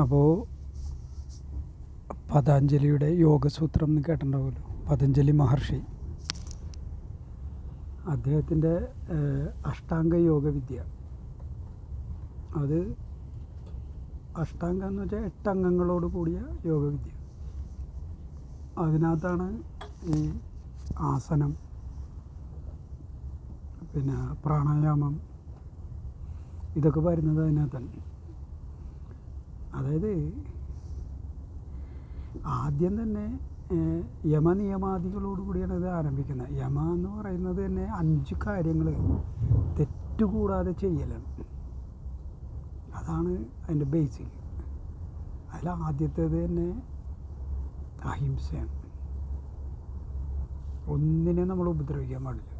അപ്പോൾ പതഞ്ജലിയുടെ യോഗസൂത്രം എന്ന് കേട്ടിട്ടുണ്ടാവുമല്ലോ. പതഞ്ജലി മഹർഷി. അദ്ദേഹത്തിന്റെ അഷ്ടാംഗ യോഗവിദ്യ. അത് അഷ്ടാംഗം എന്ന് വെച്ചാൽ എട്ടംഗങ്ങളോട് കൂടിയ യോഗവിദ്യ. അതിനകത്താണ് ഈ ആസനം പിന്നെ പ്രാണായാമം ഇതൊക്കെ വരുന്നത് അതിനകത്താണ് അതായത് ആദ്യം തന്നെ യമ യമനിയമാദികളോട് കൂടിയാണ് ഇത് ആരംഭിക്കുന്നത്. യമ എന്ന് പറയുന്നത് തന്നെ അഞ്ച് കാര്യങ്ങൾ തെറ്റുകൂടാതെ ചെയ്യലാണ്. അതാണ് അതിന്റെ ബേസിക് അതിൽ ആദ്യത്തേത് തന്നെ അഹിംസയാണ്. ഒന്നിനെ നമ്മൾ ഉപദ്രവിക്കാൻ പാടില്ല.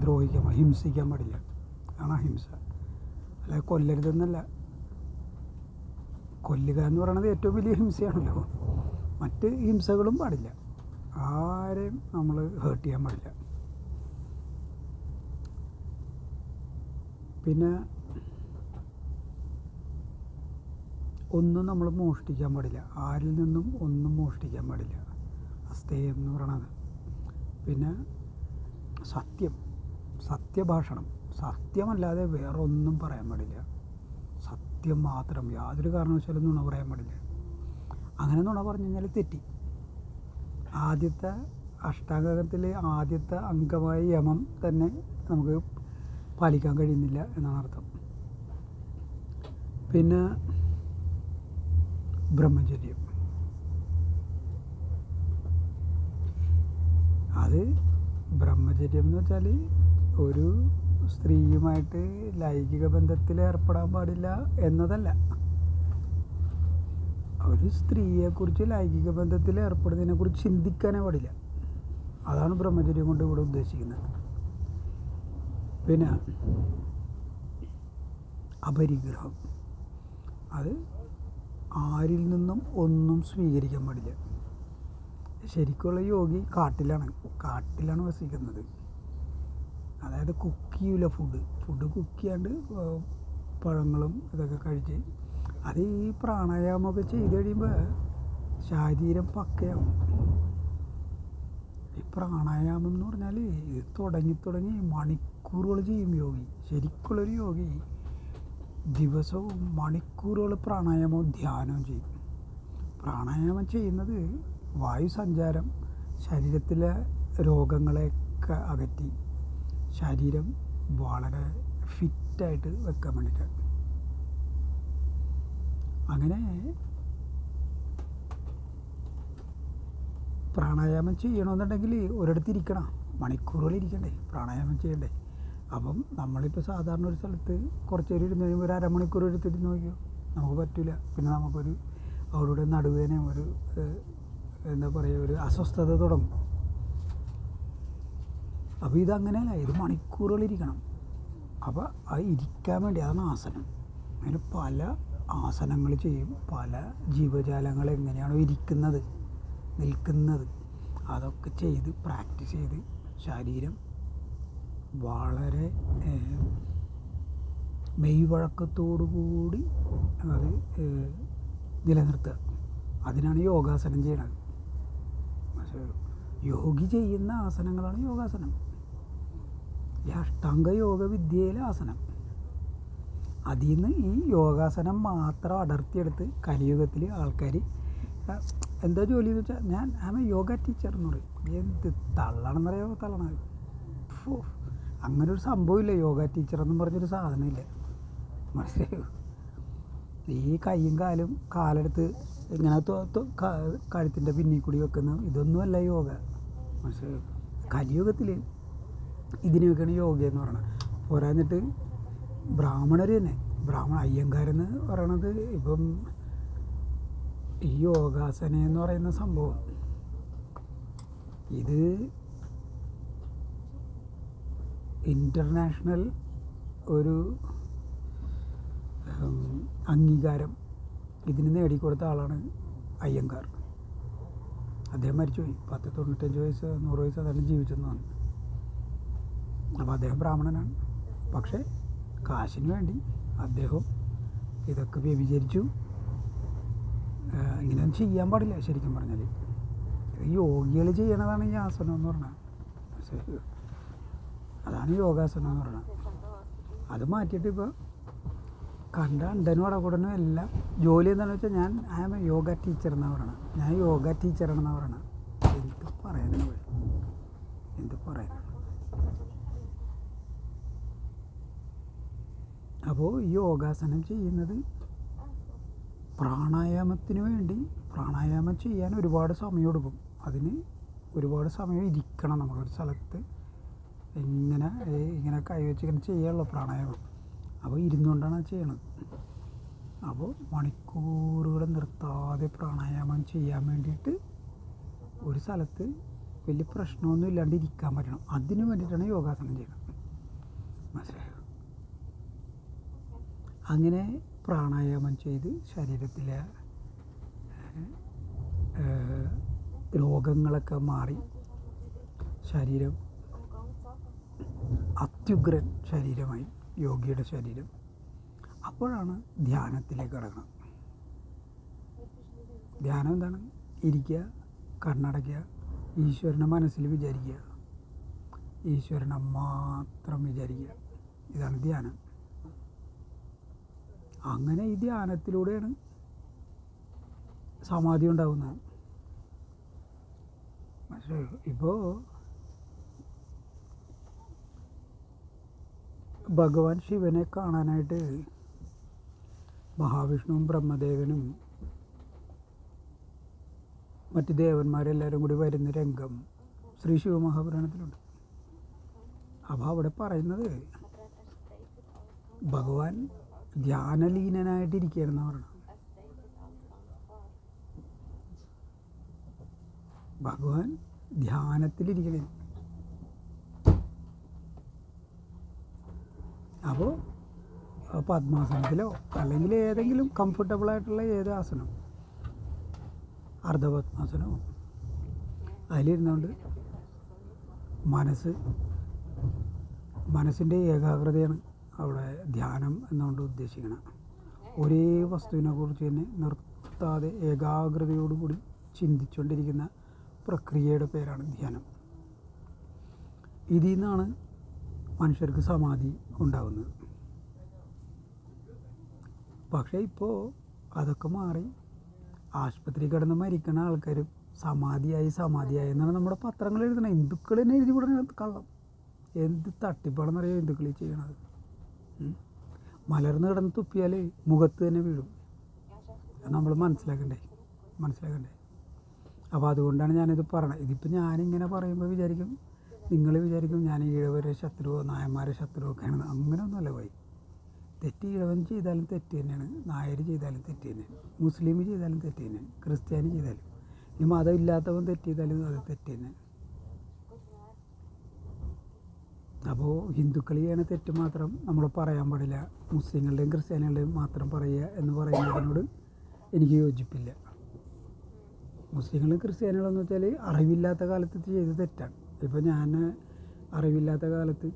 ദ്രോഹിക്കാൻ ഹിംസിക്കാൻ പാടില്ല. അതാണ് അഹിംസ. അല്ലെ കൊല്ലരുതെന്നല്ല. കൊല്ലുക എന്ന് പറയുന്നത് ഏറ്റവും വലിയ ഹിംസയാണല്ലോ. മറ്റ് ഹിംസകളും പാടില്ല. ആരെയും നമ്മൾ ഹേർട്ട് ചെയ്യാൻ പാടില്ല. പിന്നെ ഒന്നും നമ്മൾ മോഷ്ടിക്കാൻ പാടില്ല. ആരിൽ നിന്നും ഒന്നും മോഷ്ടിക്കാൻ പാടില്ല. അസ്തേയം എന്ന് പറയണത്. പിന്നെ സത്യം. സത്യഭാഷണം. സത്യമല്ലാതെ വേറൊന്നും പറയാൻ പാടില്ല. സത്യം മാത്രം യാതൊരു കാരണവശാലും നുണ പറയാൻ പാടില്ല. അങ്ങനെ നുണ പറഞ്ഞു കഴിഞ്ഞാൽ തെറ്റി. ആദ്യത്തെ അഷ്ടാംഗത്തിലെ ആദ്യത്തെ അംഗമായ യമം തന്നെ നമുക്ക് പാലിക്കാൻ കഴിയുന്നില്ല എന്നാണ് അർത്ഥം. പിന്നെ ബ്രഹ്മചര്യം. അത് ബ്രഹ്മചര്യം എന്ന് വെച്ചാൽ ഒരു സ്ത്രീയുമായിട്ട് ലൈംഗിക ബന്ധത്തിൽ ഏർപ്പെടാൻ പാടില്ല എന്നതല്ല. ഒരു സ്ത്രീയെക്കുറിച്ച് ലൈംഗിക ബന്ധത്തിൽ ഏർപ്പെടുന്നതിനെ കുറിച്ച് ചിന്തിക്കാനേ പാടില്ല. അതാണ് ബ്രഹ്മചര്യം കൊണ്ട് ഇവിടെ ഉദ്ദേശിക്കുന്നത്. പിന്നെ അപരിഗ്രഹം. അത് ആരിൽ നിന്നും ഒന്നും സ്വീകരിക്കാൻ പാടില്ല. ശരിക്കുള്ള യോഗി കാട്ടിലാണ്. കാട്ടിലാണ് വസിക്കുന്നത്. അതായത് കുക്ക് ചെയ്യൂല ഫുഡ് ഫുഡ് കുക്ക് ചെയ്യാണ്ട് പഴങ്ങളും ഇതൊക്കെ കഴിച്ച്. അത് ഈ പ്രാണായാമമൊക്കെ ചെയ്ത് കഴിയുമ്പോൾ ശരീരം പക്കയാവും. ഈ പ്രാണായാമം എന്ന് പറഞ്ഞാൽ ഇത് തുടങ്ങി തുടങ്ങി മണിക്കൂറുകൾ ചെയ്യും യോഗി. ശരിക്കുള്ളൊരു യോഗി ദിവസവും മണിക്കൂറുകൾ പ്രാണായാമവും ധ്യാനവും ചെയ്യും. പ്രാണായാമം ചെയ്യുന്നത് വായു സഞ്ചാരം ശരീരത്തിലെ രോഗങ്ങളെയൊക്കെ അകറ്റി ശരീരം വളരെ ഫിറ്റായിട്ട് വെക്കാൻ വേണ്ടിയിട്ടാണ് അങ്ങനെ പ്രാണായാമം ചെയ്യണമെന്നുണ്ടെങ്കിൽ ഒരിടത്ത് ഇരിക്കണം. മണിക്കൂറുകൾ ഇരിക്കണ്ടേ പ്രാണായാമം ചെയ്യണ്ടേ. അപ്പം നമ്മളിപ്പോൾ സാധാരണ ഒരു സ്ഥലത്ത് കുറച്ച് നേരം ഇരുന്ന് കഴിയുമ്പോൾ ഒരു അരമണിക്കൂർ എടുത്തിട്ട് നോക്കിയോ? നമുക്ക് പറ്റില്ല പിന്നെ നമുക്കൊരു അവരുടെ നടുവേനയും ഒരു എന്താ പറയുക ഒരു അസ്വസ്ഥത തുടങ്ങും. അപ്പോൾ ഇതങ്ങനെയല്ല ഇത് മണിക്കൂറുകളിരിക്കണം. അപ്പോൾ അത് ഇരിക്കാൻ വേണ്ടി അതാണ് ആസനം. അങ്ങനെ പല ആസനങ്ങൾ ചെയ്യും. പല ജീവജാലങ്ങൾ എങ്ങനെയാണോ ഇരിക്കുന്നത് നിൽക്കുന്നത്. അതൊക്കെ ചെയ്ത് പ്രാക്ടീസ് ചെയ്ത് ശരീരം വളരെ മെയ്വഴക്കത്തോടുകൂടി മെയ്വഴക്കത്തോടു കൂടി അത് നിലനിർത്തുക. അതിനാണ് യോഗാസനം ചെയ്യണത്. പക്ഷേ യോഗി ചെയ്യുന്ന ആസനങ്ങളാണ് യോഗാസനം. ഈ അഷ്ടാംഗ യോഗ വിദ്യയിലെ ആസനം അതിൽ നിന്ന് ഈ യോഗാസനം മാത്രം അടർത്തിയെടുത്ത് കലിയുഗത്തിൽ ആൾക്കാർ എന്താ ജോലി എന്ന് വെച്ചാൽ ഞാൻ ആമ യോഗ ടീച്ചർ എന്ന് പറയും. എന്ത് തള്ളണമെന്നറിയോ തള്ളണത്? ഫോ, അങ്ങനെ ഒരു സംഭവമില്ല യോഗ ടീച്ചർ എന്നും പറഞ്ഞൊരു സാധനമില്ല മനസ്സിലായോ? ഈ കൈയും കാലും കാലെടുത്ത് ഇങ്ങനെ കഴുത്തിന്റെ പിന്നിൽ കൂടി വെക്കുന്ന ഇതൊന്നുമല്ല യോഗ. മനസ്സിലായോ? കലിയുഗത്തിൽ ഇതിനെയൊക്കെയാണ് യോഗ എന്ന് പറയുന്നത് പോരാഞ്ഞിട്ട് ബ്രാഹ്മണർ തന്നെ. ബ്രാഹ്മണ അയ്യങ്കാരെന്ന് പറയണത് ഇപ്പം ഈ യോഗാസന എന്ന് പറയുന്ന സംഭവം. ഇത് ഇന്റർനാഷണൽ ഒരു അംഗീകാരം ഇതിന് നേടിക്കൊടുത്ത ആളാണ് അയ്യങ്കാർ. അദ്ദേഹം മരിച്ചുപോയി. പത്ത് തൊണ്ണൂറ്റഞ്ച് വയസ്സ് നൂറ് വയസ്സ് അതാണ് ജീവിച്ചെന്നാണ്. അപ്പോൾ അദ്ദേഹം ബ്രാഹ്മണനാണ്. പക്ഷേ കാശിന് വേണ്ടി അദ്ദേഹം ഇതൊക്കെ വ്യഭിചരിച്ചു. ഇങ്ങനെയൊന്നും ചെയ്യാൻ പാടില്ല ശരിക്കും പറഞ്ഞാൽ യോഗികൾ ചെയ്യണതാണ് ഈ ആസനം എന്ന് പറഞ്ഞാൽ? അതാണ് യോഗാസനം എന്ന് പറഞ്ഞാൽ അത് മാറ്റിയിട്ട് ഇപ്പോൾ കണ്ട അണ്ടനും അടകുടനും എല്ലാം ജോലി എന്താണെന്ന് വെച്ചാൽ ഞാൻ I am a yoga teacher എന്നാണ് പറയണത് ഞാൻ യോഗ ടീച്ചറാണെന്നാണ് പറയണത് എനിക്ക് പറയാനാണ് എന്ത് പറയാനാണ് അപ്പോൾ ഈ യോഗാസനം ചെയ്യുന്നത് പ്രാണായാമത്തിന് വേണ്ടി പ്രാണായാമം ചെയ്യാൻ ഒരുപാട് സമയം എടുക്കും അതിന് ഒരുപാട് സമയം ഇരിക്കണം നമ്മളൊരു സ്ഥലത്ത്. ഇങ്ങനെ ഇങ്ങനെ കൈവച്ച് ഇങ്ങനെ ചെയ്യാനുള്ള പ്രാണായാമം. അപ്പോൾ ഇരുന്നുകൊണ്ടാണ് ചെയ്യണത്. അപ്പോൾ മണിക്കൂറുകൾ നിർത്താതെ പ്രാണായാമം ചെയ്യാൻ വേണ്ടിയിട്ട് ഒരു സ്ഥലത്ത് വലിയ പ്രശ്നമൊന്നും ഇല്ലാണ്ട് ഇരിക്കാൻ പറ്റണം. അതിന് വേണ്ടിയിട്ടാണ് യോഗാസനം ചെയ്യുന്നത്. മനസ്സിലായോ? അങ്ങനെ പ്രാണായാമം ചെയ്ത് ശരീരത്തിലെ രോഗങ്ങളൊക്കെ മാറി. ശരീരം അത്യുഗ്രൻ ശരീരമായി യോഗിയുടെ ശരീരം. അപ്പോഴാണ് ധ്യാനത്തിലേക്ക് കടക്കണം. ധ്യാനം എന്താണ്? ഇരിക്കുക കണ്ണടയ്ക്കുക ഈശ്വരനെ മനസ്സിൽ വിചാരിക്കുക. ഈശ്വരനെ മാത്രം വിചാരിക്കുക. ഇതാണ് ധ്യാനം. അങ്ങനെ ഈ ധ്യാനത്തിലൂടെയാണ് സമാധി ഉണ്ടാകുന്നത്. മനസ്സിലായോ ഇപ്പോൾ ഭഗവാൻ ശിവനെ കാണാനായിട്ട് മഹാവിഷ്ണുവും ബ്രഹ്മദേവനും മറ്റ് ദേവന്മാരെല്ലാവരും കൂടി വരുന്ന രംഗം ശ്രീ ശിവമഹാപുരാണത്തിലുണ്ട്. അപ്പോൾ അവിടെ പറയുന്നത് ഭഗവാൻ ധ്യാനലീനനായിട്ടിരിക്കുകയാണെന്ന് പറയണം ഭഗവാൻ ധ്യാനത്തിലിരിക്കണേ. അപ്പോൾ പത്മാസനത്തിലോ അല്ലെങ്കിൽ ഏതെങ്കിലും കംഫർട്ടബിൾ ആയിട്ടുള്ള ഏത് ആസനം അർദ്ധപദ്മാസനമോ അതിലിരുന്നുകൊണ്ട് മനസ്സ് മനസ്സിന്റെ ഏകാഗ്രതയാണ് അവിടെ ധ്യാനം എന്നുകൊണ്ട് ഉദ്ദേശിക്കണം. ഒരേ വസ്തുവിനെ കുറിച്ച് തന്നെ നിർത്താതെ ഏകാഗ്രതയോടുകൂടി ചിന്തിച്ചുകൊണ്ടിരിക്കുന്ന പ്രക്രിയയുടെ പേരാണ് ധ്യാനം. ഇതിൽ നിന്നാണ് മനുഷ്യർക്ക് സമാധി ഉണ്ടാകുന്നത് പക്ഷേ ഇപ്പോൾ അതൊക്കെ മാറി. ആശുപത്രി കിടന്ന് മരിക്കുന്ന ആൾക്കാർ സമാധിയായി സമാധിയായി എന്നാണ് നമ്മുടെ പത്രങ്ങൾ എഴുതുന്നത്. ഹിന്ദുക്കൾ തന്നെ എഴുതി വിടണത് കള്ളം. എന്ത് തട്ടിപ്പാണെന്നറിയാം ഹിന്ദുക്കൾ ഈ ചെയ്യണത്. മലർന്ന് കിടന്ന് തുപ്പിയാൽ മുഖത്ത് തന്നെ വീഴും. നമ്മൾ മനസ്സിലാക്കണ്ടേ? മനസ്സിലാക്കണ്ടേ? അപ്പോൾ അതുകൊണ്ടാണ് ഞാനിത് പറയണത് ഇതിപ്പോൾ ഞാനിങ്ങനെ പറയുമ്പോൾ വിചാരിക്കും നിങ്ങൾ വിചാരിക്കും ഞാൻ ഈഴവരെ ശത്രുവോ നായന്മാരെ ശത്രുവോ ഒക്കെയാണ് അങ്ങനെയൊന്നുമല്ല പോയി തെറ്റ് ഈഴവൻ ചെയ്താലും തെറ്റ് തന്നെയാണ്. നായർ ചെയ്താലും തെറ്റ് തന്നെയാണ്. മുസ്ലിം ചെയ്താലും തെറ്റ് തന്നെയാണ്. ക്രിസ്ത്യാനി ചെയ്താലും. ഇനി മതമില്ലാത്തവൻ തെറ്റ് ചെയ്താലും അത് തെറ്റ് തന്നെ അപ്പോൾ ഹിന്ദുക്കൾ ചെയ്യണ തെറ്റ് മാത്രം നമ്മൾ പറയാൻ പാടില്ല. മുസ്ലിങ്ങളുടെയും ക്രിസ്ത്യാനികളുടെയും മാത്രം പറയുക എന്ന് പറയുന്നതിനോട് എനിക്ക് യോജിപ്പില്ല. മുസ്ലിങ്ങളും ക്രിസ്ത്യാനികളും എന്ന് വെച്ചാൽ അറിവില്ലാത്ത കാലത്ത് ചെയ്ത് തെറ്റാണ്. ഇപ്പോൾ ഞാൻ അറിവില്ലാത്ത കാലത്ത്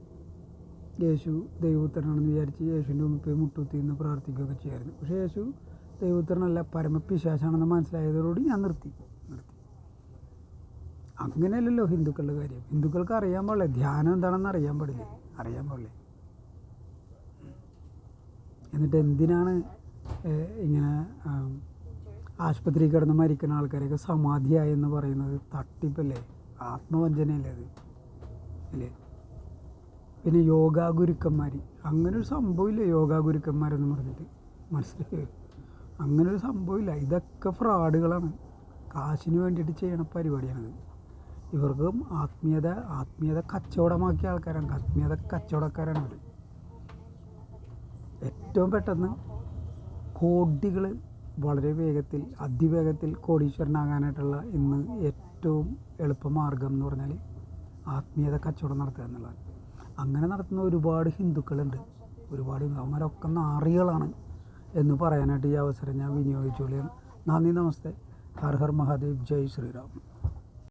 യേശു ദൈവപുത്രനാണെന്ന് വിചാരിച്ച് യേശുവിന്റെ മുമ്പിൽ മുട്ടുത്തി എന്ന് പ്രാർത്ഥിക്കുകയൊക്കെ ചെയ്യായിരുന്നു. പക്ഷേ യേശു ദൈവപുത്രനല്ല പരമപിശാശാണെന്ന് മനസ്സിലായതോടുകൂടി ഞാൻ നിർത്തി. അങ്ങനെയല്ലല്ലോ ഹിന്ദുക്കളുടെ കാര്യം. ഹിന്ദുക്കൾക്ക് അറിയാൻ പാടില്ല. ധ്യാനം എന്താണെന്ന് അറിയാൻ പാടില്ലേ. അറിയാൻ പാടില്ലേ. എന്നിട്ട് എന്തിനാണ് ഇങ്ങനെ ആശുപത്രി കിടന്ന് മരിക്കുന്ന ആൾക്കാരെയൊക്കെ സമാധിയായി എന്ന് പറയുന്നത്? തട്ടിപ്പല്ലേ? ആത്മവഞ്ചനയല്ലേ അത്? അല്ലേ? പിന്നെ യോഗാ ഗുരുക്കന്മാർ അങ്ങനെ ഒരു സംഭവമില്ല യോഗാ ഗുരുക്കന്മാരെന്ന് പറഞ്ഞിട്ട്. മനസ്സിലായോ? അങ്ങനെ ഒരു സംഭവമില്ല. ഇതൊക്കെ ഫ്രോഡുകളാണ്. കാശിന് വേണ്ടിയിട്ട് ചെയ്യണ പരിപാടിയാണിത്. ഇവർക്കും ആത്മീയത ആത്മീയത കച്ചവടമാക്കിയ ആൾക്കാരാണ്. ആത്മീയത കച്ചവടക്കാരാണ് അവർ ഏറ്റവും പെട്ടെന്ന് കോടികൾ വളരെ വേഗത്തിൽ അതിവേഗത്തിൽ കോടീശ്വരനാകാനായിട്ടുള്ള ഇന്ന് ഏറ്റവും എളുപ്പമാർഗം എന്ന് പറഞ്ഞാൽ ആത്മീയത കച്ചവടം നടത്തുക എന്നുള്ളതാണ്. അങ്ങനെ നടത്തുന്ന ഒരുപാട് ഹിന്ദുക്കളുണ്ട്. ഒരുപാട് അവന്മാരൊക്കെ നാറികളാണ് എന്ന് പറയാനായിട്ട് ഈ അവസരം ഞാൻ വിനിയോഗിച്ചുകൊള്ളുകയാണ് നന്ദി നമസ്തേ. ഹർ ഹർ മഹാദേവ്. ജയ് ശ്രീറാം